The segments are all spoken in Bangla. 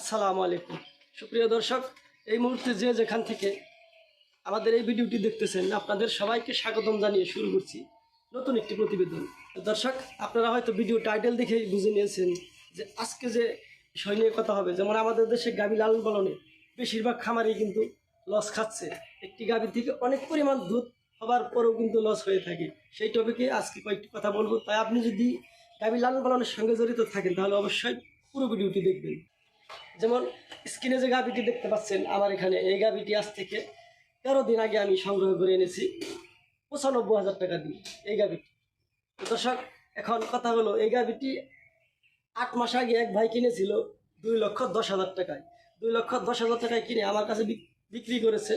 আসসালামু আলাইকুম। সুপ্রিয় দর্শক, এই মুহূর্তে যে যেখান থেকে আমাদের এই ভিডিওটি দেখতেছেন, আপনাদের সবাইকে স্বাগতম জানিয়ে শুরু করছি নতুন একটি প্রতিবেদন। দর্শক, আপনারা হয়তো ভিডিও টাইটেল দেখেই বুঝে নিয়েছেন যে আজকে যে বিষয় নিয়ে কথা হবে, যেমন আমাদের দেশে গাভী লালন পালনে বেশিরভাগ খামারই কিন্তু লস খাচ্ছে। একটি গাভী থেকে অনেক পরিমাণ দুধ হবার পরেও কিন্তু লস হয়ে থাকে। সেই টপিকে আজকে কয়েকটি কথা বলব। তাই আপনি যদি গাভী লালন পালনের সঙ্গে জড়িত থাকেন, তাহলে অবশ্যই পুরো ভিডিওটি দেখবেন। যেমন স্ক্রিনে যে গাভিটি দেখতে পাচ্ছেন, আমার এখানে এই গাভিটি আজ থেকে তেরো দিন আগে আমি সংগ্রহ করে এনেছি। পঁচানব্বই হাজার টাকা দিয়ে এই গাভিটি। দর্শক, এখন কথা হলো, এই গাভিটি আট মাস আগে এক ভাই কিনেছিল দুই লক্ষ দশ হাজার টাকায়। দুই লক্ষ দশ হাজার টাকায় কিনে আমার কাছে বিক্রি করেছে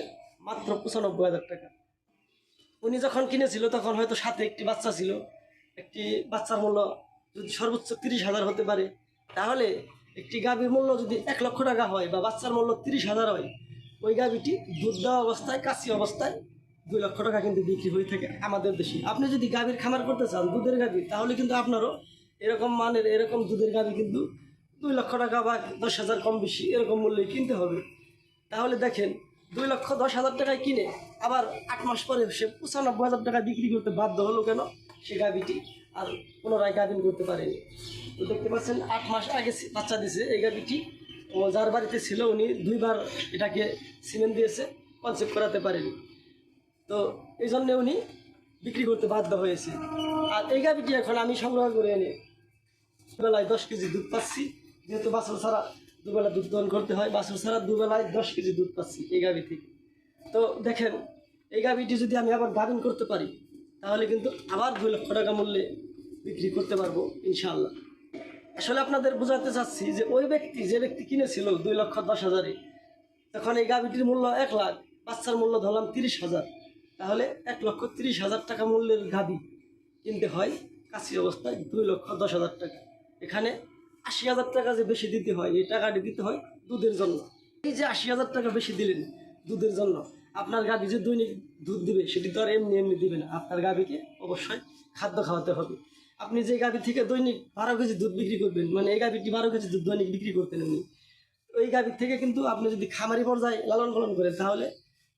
মাত্র পঁচানব্বই হাজার টাকা। উনি যখন কিনেছিল, তখন হয়তো সাথে একটি বাচ্চা ছিল। একটি বাচ্চার মূল্য যদি সর্বোচ্চ তিরিশ হাজার হতে পারে, তাহলে একটি গাভীর মূল্য যদি এক লক্ষ টাকা হয় বা বাচ্চার মূল্য তিরিশ হাজার হয়, ওই গাভীটি দুধ দেওয়া অবস্থায়, কাশি অবস্থায় দুই লক্ষ টাকা কিন্তু বিক্রি হয়ে থাকে আমাদের দেশে। আপনি যদি গাভীর খামার করতে চান, দুধের গাভী, তাহলে কিন্তু আপনারও এরকম মানের এরকম দুধের গাভী কিন্তু দুই লক্ষ টাকা বা দশ হাজার কম বেশি এরকম মূল্যে কিনতে হবে। তাহলে দেখেন, দুই লক্ষ দশ হাজার টাকায় কিনে আবার আট মাস পরে সে পঁচানব্বই হাজার টাকা বিক্রি করতে বাধ্য হলো কেন? সে গাভিটি আর পুনরায় গাভিন করতে পারেনি। তো দেখতে পাচ্ছেন, আট মাস আগে বাচ্চা দিয়েছে এই গাভিটি। যার বাড়িতে ছিল উনি দুইবার এটাকে সিমেন্ট দিয়েছে কনসেপ্ট করাতে পারেনি। তো এই জন্যে উনি বিক্রি করতে বাধ্য হয়েছে। আর এই গাভিটি এখন আমি সংগ্রহ করে এনে বেলায় দশ কেজি দুধ পাচ্ছি। যেহেতু বাছুর ছাড়া দুবেলা দুধ দহন করতে হয়, বাছুর ছাড়া দুবেলায় দশ কেজি দুধ পাচ্ছি এই গাভি থেকে তো দেখেন, এই গাভিটি যদি আমি আবার গাভিন করতে পারি, তাহলে কিন্তু আবার দুই লক্ষ টাকা মূল্যে বিক্রি করতে পারব, ইনশাআল্লাহ। আসলে আপনাদের বোঝাতে চাচ্ছি যে ওই ব্যক্তি, যে ব্যক্তি কিনেছিল দুই লক্ষ দশ হাজারে, তখন এই গাভিটির মূল্য এক লাখ, বাচ্চার মূল্য ধরলাম তিরিশ হাজার। তাহলে এক লক্ষ তিরিশ হাজার টাকা মূল্যের গাভি কিনতে হয় কাশি অবস্থায় দুই লক্ষ দশ হাজার টাকা। এখানে আশি হাজার টাকা যে বেশি দিতে হয়, এই টাকাটি দিতে হয় দুধের জন্য। এই যে আশি হাজার টাকা বেশি দিলেন দুধের জন্য, আপনার গাভী যে দৈনিক দুধ দিবে, সেটি তো আর এমনি এমনি দিবে না। আপনার গাভীকে অবশ্যই খাদ্য খাওয়াতে হবে। আপনি যে গাভী থেকে দৈনিক বারো কেজি দুধ বিক্রি করবেন মানে এই গাভীটি বারো কেজি দুধ দৈনিক বিক্রি করতেন এমনি ওই গাভীর থেকে কিন্তু আপনি যদি খামারি পর্যায়ে লালন পালন করেন, তাহলে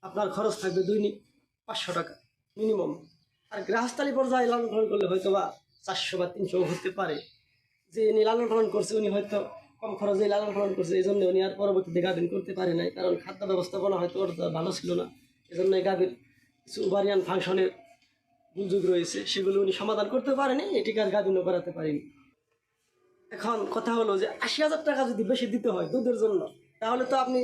আপনার খরচ থাকবে দৈনিক পাঁচশো টাকা মিনিমাম। আর গৃহস্থালী পর্যায়ে লালন পালন করলে হয়তো বা চারশো বা তিনশো হতে পারে। যে উনি লালন পালন করছে, উনি হয়তো কম খরচে লালন পালন করছে, এই জন্য উনি আর পরবর্তীতে গাভিন করতে পারে নাই। কারণ খাদ্য ব্যবস্থাপনা হয়তো ওর ভালো ছিল না। এই জন্য এই গাভীর কিছু ওভারিয়ান ফাংশনের দুর্যোগ রয়েছে, সেগুলো উনি সমাধান করতে পারেনি এটিকে আর গাভিনও করাতে পারেনি। এখন কথা হলো যে, আশি হাজার টাকা যদি বেশি দিতে হয় দুধের জন্য, তাহলে তো আপনি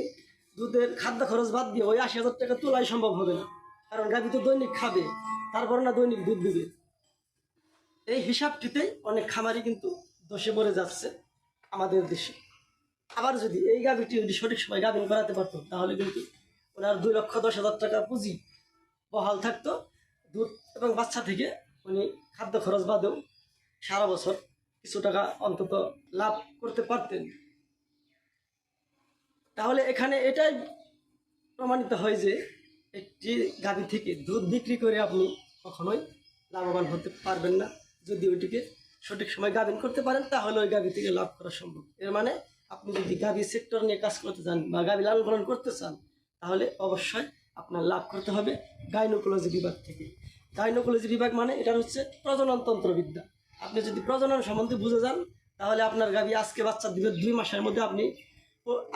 দুধের খাদ্য খরচ বাদ দিয়ে ওই আশি হাজার টাকা তোলাই সম্ভব হবে না। কারণ গাভী তো দৈনিক খাবে, তারপর না দৈনিক দুধ দিবে। এই হিসাবটিতেই অনেক খামারি কিন্তু দোষে পড়ে যাচ্ছে আমাদের দেশে। আবার যদি এই গাভীটি যদি সঠিক সময় গাভিন করাতে পারতো, তাহলে কিন্তু ওনার দুই লক্ষ দশ হাজার টাকা পুঁজি বহাল থাকতো দুধ এবং বাচ্চা থেকে উনি খাদ্য খরচ বাদেও সারা বছর কিছু টাকা অন্তত লাভ করতে পারতেন। তাহলে এখানে এটাই প্রমাণিত হয় যে একটি গাভী থেকে দুধ বিক্রি করে আপনি কখনোই লাভবান হতে পারবেন না। যদি ওইটিকে সঠিক সময় গাভিন করতে পারেন, তাহলে ওই গাভী থেকে লাভ করা সম্ভব। এর মানে আপনি যদি গাভী সেক্টর নিয়ে কাজ করতে চান বা গাভী লালন পালন করতে চান, তাহলে অবশ্যই আপনার লাভ করতে হবে গাইনোকোলজি বিভাগ থেকে। গাইনোকোলজি বিভাগ মানে এটা হচ্ছে প্রজননতন্ত্র বিদ্যা। আপনি যদি প্রজনন সম্বন্ধে বুঝে যান, তাহলে আপনার গাভী আজকে বাচ্চা দিবে দুই মাসের মধ্যে আপনি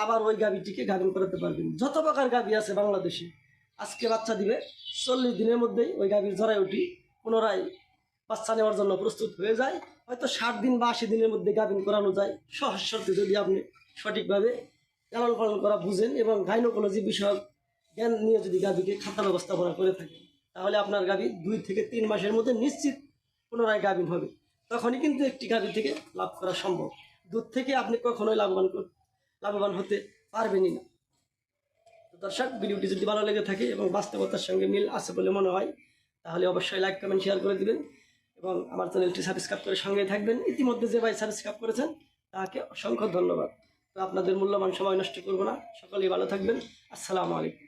আবার ওই গাভীটিকে গাভিন করাতে পারবেন। যত প্রকার গাভী আছে বাংলাদেশে, আজকে বাচ্চা দিবে চল্লিশ দিনের মধ্যেই ওই গাভীর জরায় উঠি, পুনরায় বাচ্চা নেওয়ার জন্য প্রস্তুত হয়ে যায়। হয়তো ষাট দিন বা আশি দিনের মধ্যে গাভিন করানো যায়। সহজ শর্তে যদি আপনি সঠিকভাবে লালন পালন করা বুঝেন এবং গাইনোকোলজি বিষয়ক জ্ঞান নিয়ে যদি গাভীকে খাদ্য ব্যবস্থাপনা করে থাকে, তাহলে আপনার গাভী দুই থেকে তিন মাসের মধ্যে নিশ্চিত পুনরায় গাভিন হবে। তখনই কিন্তু একটি গাভী থেকে লাভ করা সম্ভব। দুধ থেকে আপনি কখনোই লাভবান লাভবান হতে পারবেনই না। দর্শক, ভিডিওটি যদি ভালো লেগে থাকে এবং বাস্তবতার সঙ্গে মিল আছে বলে মনে হয়, তাহলে অবশ্যই লাইক, কমেন্ট, শেয়ার করে দিবেন এবং আমার চ্যানেলটি সাবস্ক্রাইব করে সঙ্গে থাকবেন। ইতিমধ্যে যে ভাই সাবস্ক্রাইব করেছেন, তাকে অসংখ্য ধন্যবাদ। তো আপনাদের মূল্যবান সময় নষ্ট করব না। সকলেই ভালো থাকবেন। আসসালামু আলাইকুম।